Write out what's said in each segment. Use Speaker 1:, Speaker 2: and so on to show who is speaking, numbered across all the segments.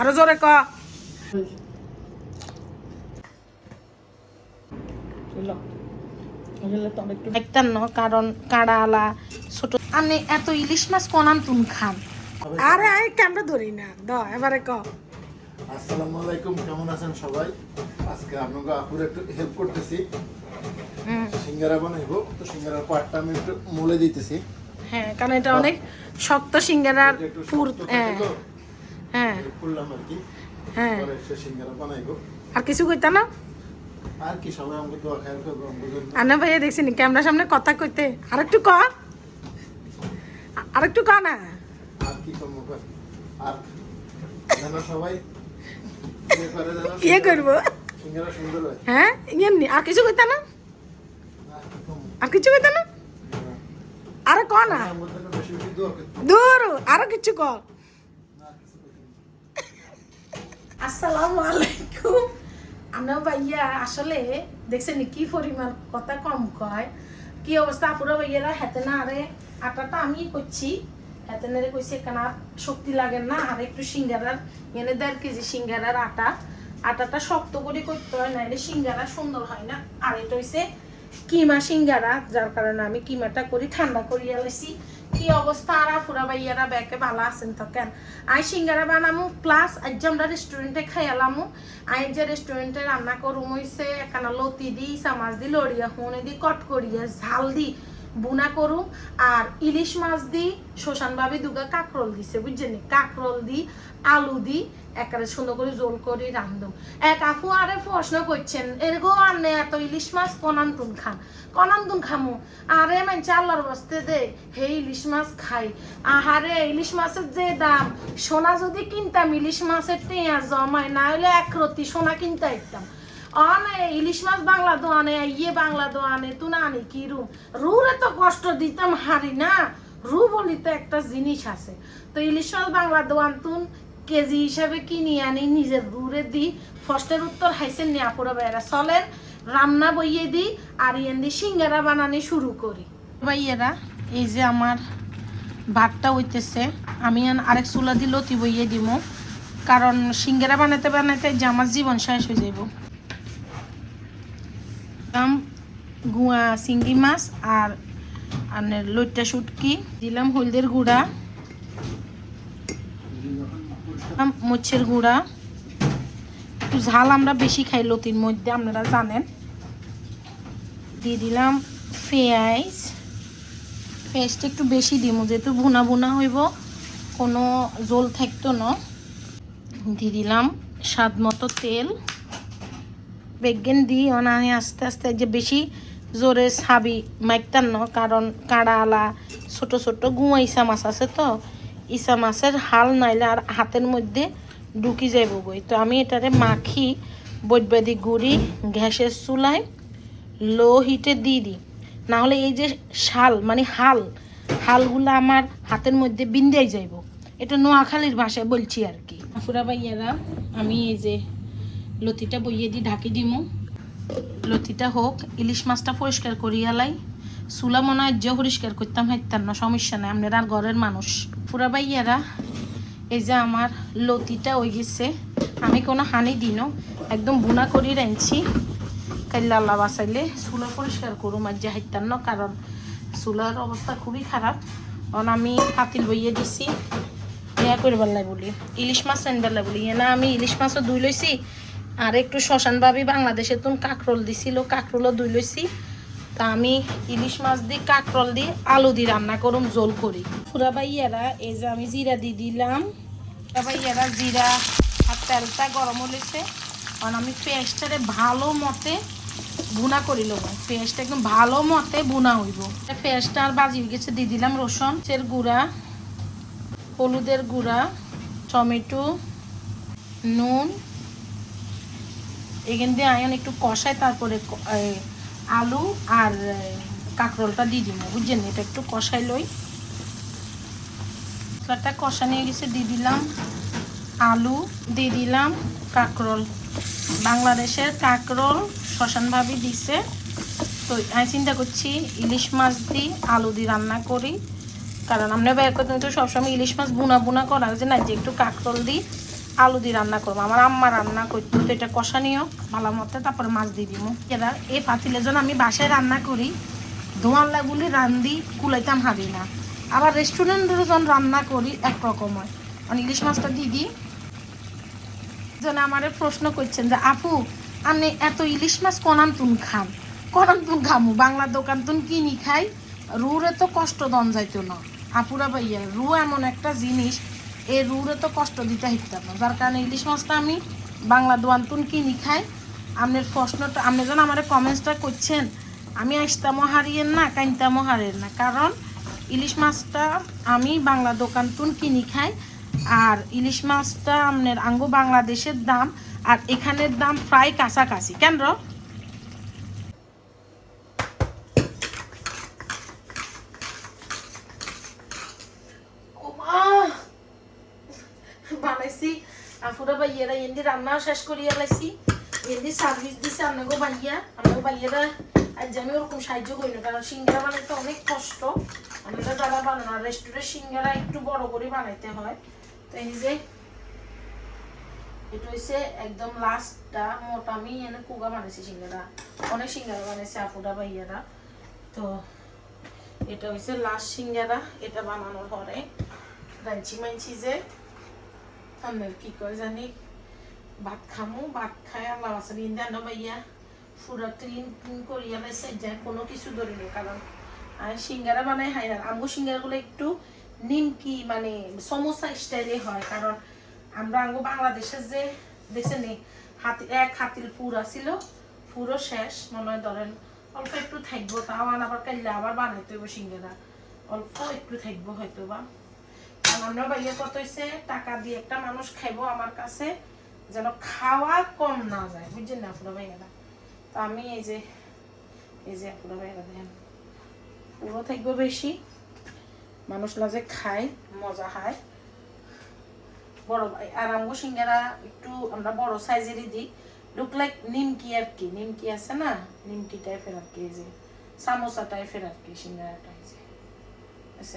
Speaker 1: আরও জোরে ক। একটা ন কারণ কাড়ালা ছোট আপনি এত ইলিশ মাছ কোনান তুন খান আরে আমি ক্যামেরা ধরি না। দ এবারে ক।
Speaker 2: আসসালামু আলাইকুম কেমন আছেন সবাই? আজকে আপনাকে আপুর একটু হেল্প করতেছি।
Speaker 1: হুম,
Speaker 2: সিঙ্গারা বানাইবো তো সিঙ্গারার পাটটা আমি একটু মলে দিতেছি।
Speaker 1: হ্যাঁ কারণ এটা অনেক শক্ত সিঙ্গারার পুর হ্যাঁ
Speaker 2: তো,
Speaker 1: হ্যাঁ।
Speaker 2: করলাম আর কি।
Speaker 1: হ্যাঁ।
Speaker 2: সিঙ্গারা বানাইবো।
Speaker 1: আর কিছু কইতা না?
Speaker 2: আর কি সবাই আমাকে দোয়া খায়াল করব আমাকে জন্য।
Speaker 1: আনা ভাইয়া দেখছি নি ক্যামেরার সামনে কথা কইতে। আর একটু ক। আর একটু ক না।
Speaker 2: আর কি করব? আর সবাই ইয়ে
Speaker 1: ইয়ে করব।
Speaker 2: হয়।
Speaker 1: হ্যাঁ এমনি আর কিছু কইতা না?
Speaker 2: আর
Speaker 1: কিছু কইতা না? আরে ক না? দূর আরও কিছু ক
Speaker 2: আর কিছু করতে না।
Speaker 1: আসসালামু আলাইকুম। আমরা ভাইয়া, আসলে দেখছেন কি পরিমাণ কথা কম কয়। কি অবস্থা আপুরা ভাইয়ারা? হাতে না আরে আটাটা আমি করছি। হাতে নেড়ে কইছে, কেন শক্তি লাগে না? আর একটু সিঙ্গারার এনে দেড় কেজি সিঙ্গারার আটা। আটাটা শক্ত করে করতে হয় না এটা সিঙ্গারা সুন্দর হয় না। আর এটা হইছে কিমা সিঙ্গারা, যার কারণে আমি কিমাটা করি, ঠান্ডা করিয়া লাইছি। কি অবস্থা? আর ফুরা ভাইয়ারা ব্যাকে ভালো আছেন তো আই সিঙ্গারা বানামু প্লাস আজ আমরা রেস্টুরেন্টে খাইয়ালামু। আই যে রেস্টুরেন্টে রান্না করুম হইছে, এখানে লতি দি চামাচ দি, লড়িয়া, হুনে দি, কট করিয়া, ঝাল দি। বুনা করুম, আর ইলিশ মাছ দি শ্মশান ভাবি দুগা কাকরোল দিছে, বুঝছেন কাকরোল দি, আলু দি, একেবারে সুন্দর করে জোল করে রান্ধুম। এক আপু আরে প্রশ্ন করছেন, এরগো আনে এত ইলিশ মাছ কনান্তুন খান? কনান্তুন খামু। আরে মানছে আল্লাহর বস্তে দে, হে ইলিশ মাছ খাই। আহারে, ইলিশ মাছের যে দাম, সোনা যদি কিনতাম, ইলিশ মাছের টেঁয়া জমায়, না হলে এক রতি সোনা কিনতে একদম অনে ইলিশ মাছ বাংলা দোয়ানে ইয়ে বাংলা দোয়ানে তু না আনি, কি রু? রুরে তো কষ্ট দিতাম, হারি না। রু বলি তো একটা জিনিস আছে। তো ইলিশ মাছ বাংলা দোয়ান তুন কেজি হিসাবে কিনি আনি, নিজের রুরে দি। ফস্টের উত্তর হাইসেন নিয়ে আপুরা বেড়া চলেন, রান্না বইয়ে দিই আর ইয়েন দি সিঙ্গারা বানানি শুরু করি। ভাইয়েরা, এই যে আমার ভাতটা হইতেছে, আমি আরেক চুলা দি লতি বইয়ে দিব কারণ সিঙ্গারা বানাতে বানাতে যে আমার জীবন শেষ হয়ে যাইব। দিলাম গুয়া চিংড়ি মাছ আর লইটা শুটকি। দিলাম হলদের গুঁড়া। মরিচের গুঁড়া। একটু ঝাল আমরা বেশি খাই লতির মধ্যে, আপনারা জানেন। দিয়ে দিলাম পেঁয়াজ। পেঁয়াজটা একটু বেশি দিব যেহেতু ভুনা ভুনা হইব, কোনো জোল থাকতো না। দিয়ে দিলাম স্বাদ মতো তেল। বেগেন দিই অনানি আস্তে আস্তে যে বেশি জোরে ছাবি মাইকতাম না, কারণ কাঁড়ালা ছোট ছোট গুয়া ইসা মাছ আছে তো ইসা মাছের হাল নাইলে আর হাতের মধ্যে ঢুকি যাইব বই তো আমি এটারে মাখি বৈদ্যাদি গুড়ি, গ্যাসের চুলায় লো হিটে দিয়ে দিই না হলে এই যে শাল মানে হাল, হালগুলো আমার হাতের মধ্যে বিন্দাই যাইব। এটা নোয়াখালীর ভাষায় বলছি আর কি। ফুরা ভাইয়ারা, আমি এই যে লতিটা বইয়ে দিই ঢাকি দিমু। লতিটা হোক, ইলিশ মাছটা পরিষ্কার করিয়া লাই চুলা মনে হয় যে পরিষ্কার করতাম হাইতাম না, সমস্যা নাই আপনারা আর ঘরের মানুষ। পুরা বাইয়ারা এই যে আমার লতিটা হয়ে গেছে, আমি কোনো হানি দিনও একদম বুনা করি রাঁধছি। কাইলে আল্লাহ বাঁচাইলে চুলা পরিষ্কার করুম আর যে হাইতাম না, কারণ চুলার অবস্থা খুবই খারাপ। কারণ আমি পাতিল বইয়ে দিছি ইয়া করবার লাগে বলি, ইলিশ মাছ রানবার লাগে বলি না আমি ইলিশ মাছও ধুই লইছি আর একটু শ্মশান ভাবি বাংলাদেশে তুন কাকরোল দিছিল, কাকরোলও দুই লইছি। তা আমি ইলিশ মাছ দিয়ে কাকরোল দিয়ে আলু দিয়ে রান্না করুম জোল করি। পুরা ভাইয়ারা, এই যে আমি জিরা দিয়ে দিলাম। ভাইয়ারা জিরা আর তেলটা গরম হলেছে কারণ আমি পেঁয়াজটারে ভালো মতে ভুনা করি লোক পেঁয়াজটা একদম ভালো মতে ভুনা হইব। পেঁয়াজটা আর বাজি হয়ে গেছে দিয়ে দিলাম রসুন চের গুঁড়া, হলুদের গুঁড়া, টমেটো, নুন এখান দিয়ে আয়ন একটু কষায়, তারপরে আলু আর কাঁকরোলটা দিয়ে দিব, বুঝছেন? এটা একটু কষাই লই। মশলাটা কষা নিয়ে গেছে, দিয়ে দিলাম আলু, দিয়ে দিলাম কাঁকরোল। বাংলাদেশের কাঁকরোল শ্মশানভাবে দিছে। তো আমি চিন্তা করছি, ইলিশ মাছ দিয়ে আলু দিয়ে রান্না করি। কারণ আমরা বের করতে তো সবসময় ইলিশ মাছ বুনা বুনা করা যে না, যে একটু কাঁকরোল দিই আলু দিয়ে রান্না করব। আমার আম্মা রান্না করতো, তো এটা কষানিও ভালো মতো, তারপরে মাছ দিয়ে দিব এরা এই পাতিলের জন্য আমি বাসায় রান্না করি ধোঁয়াল্লাগুলি রান্ধি, কুলাইতাম হারি না আবার রেস্টুরেন্টের যখন রান্না করি, একরকম হয়। মানে ইলিশ মাছটা দিয়ে দিই। যেন আমারে প্রশ্ন করছেন যে, আপু আপনি এত ইলিশ মাছ কনান তুন খান কনান তুন খামু, বাংলা দোকান তুন কিনি খাই, রুরে তো কষ্ট দন যাইতো না। আপুরা ভাইয়া, রু এমন একটা জিনিস এই রুরে তো কষ্ট দিতে হিতাম না। যার কারণে ইলিশ মাছটা আমি বাংলা দোয়ান তুন কিনি খাই। আপনার প্রশ্নটা আপনি যেন আমার কমেন্টসটা করছেন, আমি আসতামও হারিয়েন না কাইনতামও হারিয়েন না। কারণ ইলিশ মাছটা আমি বাংলা দোকান তুন কিনি খাই, আর ইলিশ মাছটা আপনার আঙ্গ বাংলাদেশের দাম, আর এখানের দাম প্রায় কাছাকাছি। কেন র? ওমা! বানাইছি আফুরা এমনি রান্নাও শেষ করিয়া লাইছি। এমনি সার্ভিস দিছে আপনাকে ভাইয়া। আপনাকে ভাইয়েরা আজ আমি ওরকম সাহায্য করি না, কারণ সিঙ্গারা বানাইতে অনেক কষ্ট। আমরা যারা বানানো রেস্টুরেন্ট সিঙ্গারা একটু বড় করে বানাইতে হয়। তো এই যে, এটা হচ্ছে একদম লাস্টটা মোটা আমি এনে কুগা বানাইছি সিঙ্গারা। অনেক সিঙ্গারা বানাইছে আফুরা ভাইয়ারা। তো এটা হচ্ছে লাস্ট সিঙ্গারা, এটা বানানোর পরে রাঞ্চি মানছি যে আপনার কি করে জানি? ভাত খামো, ভাত খাই আল্লাহ বাসাবি ইন্দা না ভাইয়া। পুরা ক্লিন ক্লিন করিয়া লাইছে যায় কোনো কিছু ধরিল কারণ আর সিঙ্গারা বানাই হাই না আমগো সিঙ্গারাগুলো একটু নিমকি মানে সমোসা স্টাইলে হয় কারণ আমরা আঙ্গো বাংলাদেশের যে নেই হাতি, এক হাতিল পুরা ছিল পুরো শেষ, মনে হয় ধরেন অল্প একটু থাকব, তাও আবার কাইলে আবার বানাইতে হইব সিঙ্গারা। অল্প একটু থাকব হয়তো বা কারণ আমরা বাইরে কত হয়েছে টাকা দিয়ে একটা মানুষ খাইবো আমার কাছে যেন খাওয়া কম না যায়, বুঝছেন না আপনার ভাইয়ারা? তো আমি এই যে এই যে আপনার ভাইয়ারা দেখেন, পুরো থাকবে বেশি, মানুষ লাজে খায়, মজা হয়। বড় ভাই, আর আমগো সিঙ্গারা একটু আমরা বড় সাইজেরই দিই। লুক লাইক নিমকি আর কি, নিমকি আছে না? নিমকি টাইপের আর কি, এই যে, সামোসা টাইপের আর কি সিঙ্গারাটা, এই যে আছে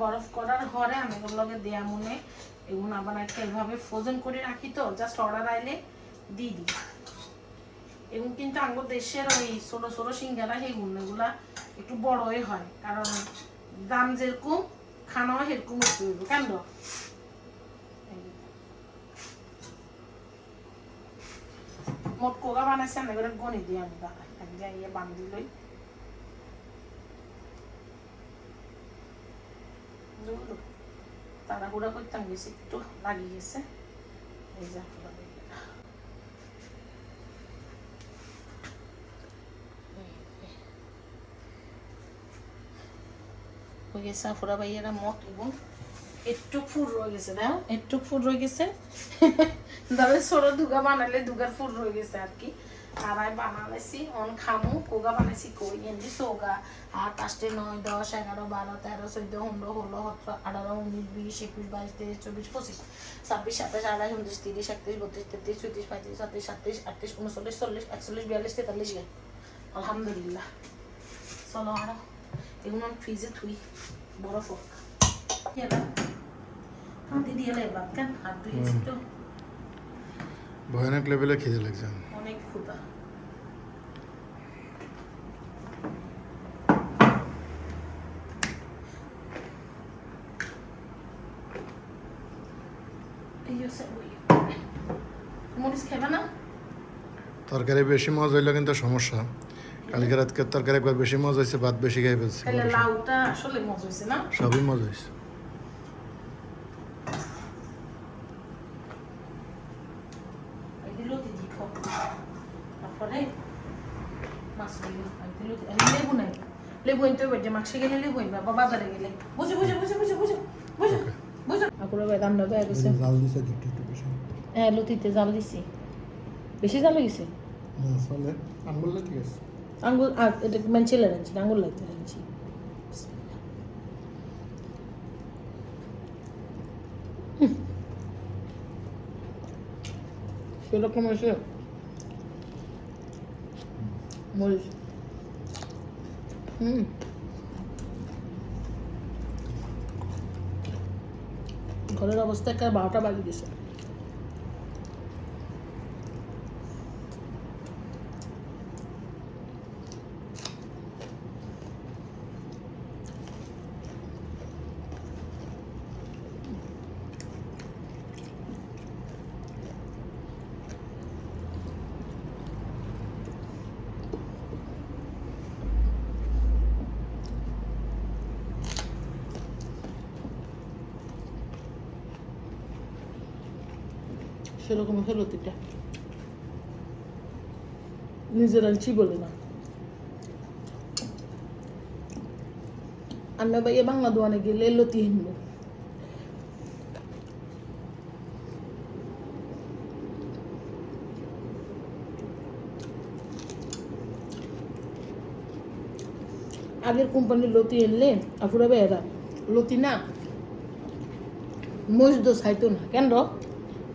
Speaker 1: বরফ করার হরে আমাদের লগে দেয়া মনে। এগুলো আবার একটা এভাবে ফ্রোজেন করে রাখি তো জাস্ট অর্ডার আইলে দিয়ে দিই এবং কিন্তু আমাদের দেশের ওই ছোট ছোট সিঙ্গারা সেগুলো এগুলা একটু বড়ই হয়। কারণ দাম যেরকম, খানাও সেরকম একটু কেন? মোট কোগা বানাইছে? আমি এগুলো গণি দিই আমি দাঁড়া এক জায়গায় বান্ধি লই বুঝলো তাড়াহুড়া করতাম গেছি একটু গেছে। এই যা দেখে একটু ফুল রয়ে গেছে না একটু ফুল রয়ে গেছে। ছোট দুগা বানালে দুগার ফুল রয়ে গেছে আর কি। আমি বানালেছি অন খামু কোগা বানাইছি কই এমনি সোগা আট আষ্টে নয় দশ এগারো বারো তেরো চোদ্দ পনেরো ষোলো সতেরো আঠারো উনিশ বিশ একুশ বাইশ তেইশ চব্বিশ পঁচিশ ছাব্বিশ সাতাশ আঠাশ উনত্রিশ তিরিশ একত্রিশ বত্রিশ তেত্রিশ চৌত্রিশ পঁয়ত্রিশ ছত্রিশ সাতত্রিশ আটত্রিশ উনচল্লিশ চল্লিশ একচল্লিশ বিয়াল্লিশ তেতাল্লিশ গে। আলহামদুলিল্লাহ। চলো আরও। এগুলো ফ্রিজে থুই। বরফ হাতে দিয়ে লেবাত কেন? হাত ধুয়েছি তো।
Speaker 2: ভয়ানক লেভেলে খিদে লাগছে
Speaker 1: না
Speaker 2: তরকারি বেশি মজা হইলে কিন্তু সমস্যা। কালকে রাতকে তরকারি একবার বেশি মজা হয়েছে ভাত বেশি খাই ফেলছে।
Speaker 1: লাউটা আসলে মজা হয়েছে না?
Speaker 2: সবই মজা হয়েছে
Speaker 1: এই দিল দিদি খাও তারপরে মাছ দিল এই দিল লেবু নাই। লেবু হইতে হবে যে মাক্সে গেলে বা বাজারে গেলে। বুঝো বুঝো বুঝো বুঝো বুঝো বুঝো বুঝো আপুরা ভাই রান্না গেছে।
Speaker 2: জাল দিছে একটু একটু বেশি
Speaker 1: হ্যাঁ লতিতে জাল দিছি। বেশি জাল গেছে
Speaker 2: না চলে। আনবললে ঠিক আছে।
Speaker 1: আঙ্গুল আর এটা মেনচিলে রাখছি আঙ্গুল লাগতে রাখছি সেরকম এসে মরিচ হুম। ঘরের অবস্থা একটা বারোটা বাজিয়ে দিছে সেরকম হলো লতিটা নিজের আনছি বলে না। আমরা ভাইয়া বাংলা দোয়ানে গেলে লতি হিনবো। আগের কোম্পানির লতি এনলে আফুরা ভাইয়ারা, লতি না মজদো চাইতো না। কেন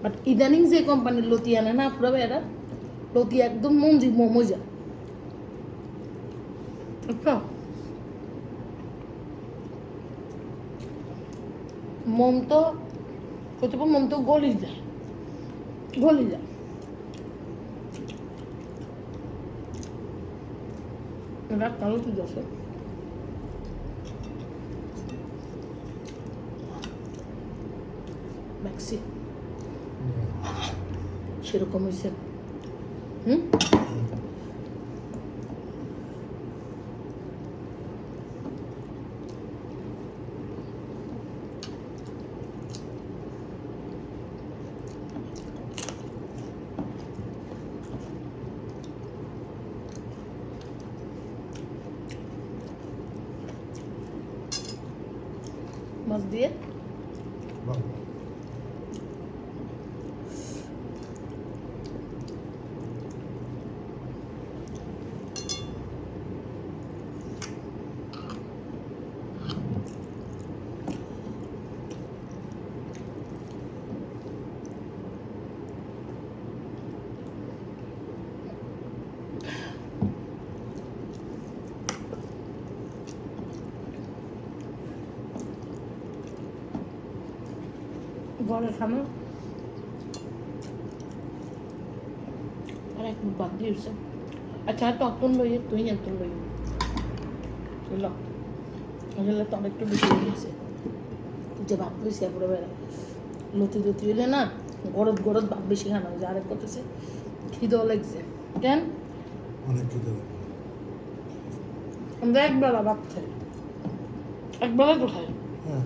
Speaker 1: বাট ইদানিং যে কোম্পানির লতি আনে না, পুরো এরা লতি একদম মঞ্জি মজা আচ্ছা। মম তো, কত মম তো গলি যায় গলি যায় এটা কালো তুই আছে ম্যাক্সি সেরকম হয়েছে হুম মাছ দিয়ে
Speaker 2: ভালো
Speaker 1: ঘরে খানো আর এক বাদ দিয়েছে আচ্ছা তখন লই তুই এত লই ল। আসলে তো একটু বেশি হয়ে গেছে। যে ভাত বেশি পুরো বেড়া। লতি লতি হইলে না গরদ গরদ ভাত বেশি খানা হয়েছে আরেক করতেছে খিদেও লাগছে। কেন?
Speaker 2: অনেক লাগে।
Speaker 1: আমরা একবেলা ভাত খাই একবেলা তো খাই
Speaker 2: হ্যাঁ।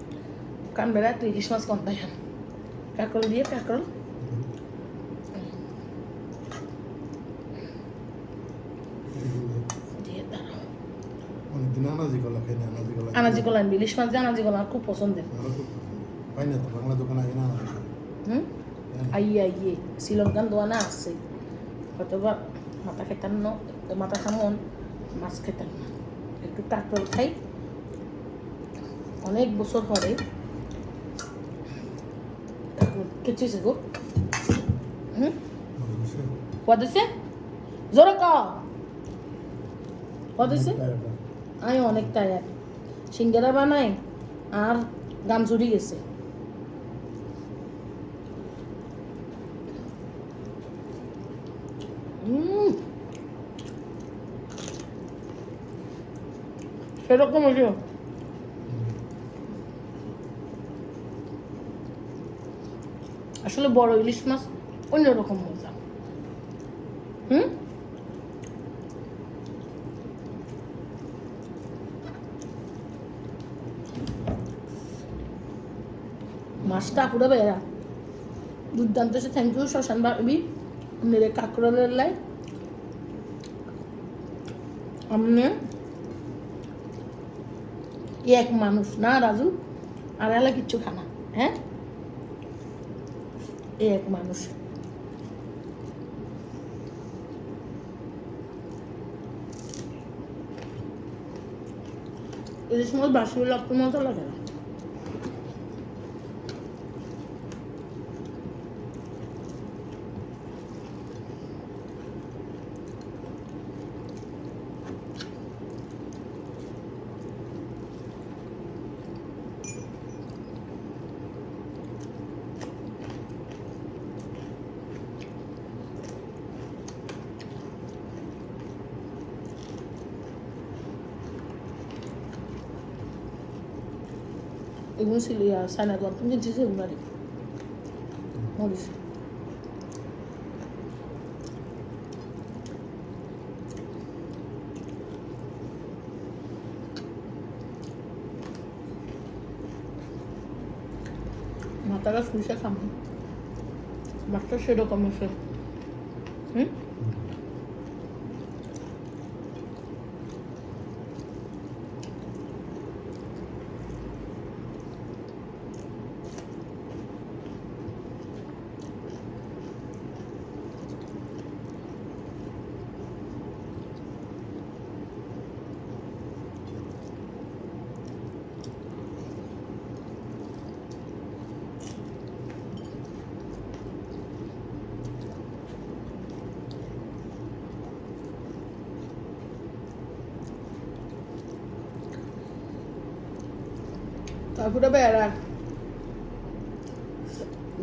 Speaker 1: কারণ বেড়া তুই ইলিশ মাছ কম পাই কাকল দিয়ে দাঁড়াও।
Speaker 2: আনাজি কলা
Speaker 1: ইলিশ মাছ দিয়ে কলা খুব পছন্দের। আইয়ে আইয়ে শ্রীলঙ্কান দোয়ানা আছে। হয়তো বা মাথা খেতাম ন মাথা খামন মাছ খেতাম না। একটু কাকল খাই। অনেক বছর পরে What is it? জোরে ক What is it?
Speaker 2: টায়ারটা।
Speaker 1: আমি অনেক টায়ার সিঙ্গারা বানাই আর গান চুরি গেছে। সেরকম হইল আসলে বড় ইলিশ মাছ অন্যরকম মজা। হুম? মাছটা পুরো বেড়া দুর্দান্ত সে থ্যাংক ইউ শ্মশান বাবি মেরে কাকরলের লাই। আমনে এক মানুষ না রাজু, আর এলা কিচ্ছু খানা হ্যাঁ? এ এক মানুষ। ইলিশ মাছ বাসি লাগতো মতো লাগে না? এগুলো ছিল ইয়া সানা দোয়ান তুমি দিয়েছ এগুলো মরিস মাথাটা ফুলসে খাব মাছটা সেরকম তারপরে বেড়া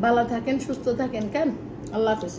Speaker 1: ভালো থাকেন সুস্থ থাকেন কেন? আল্লাহ হাফেজ।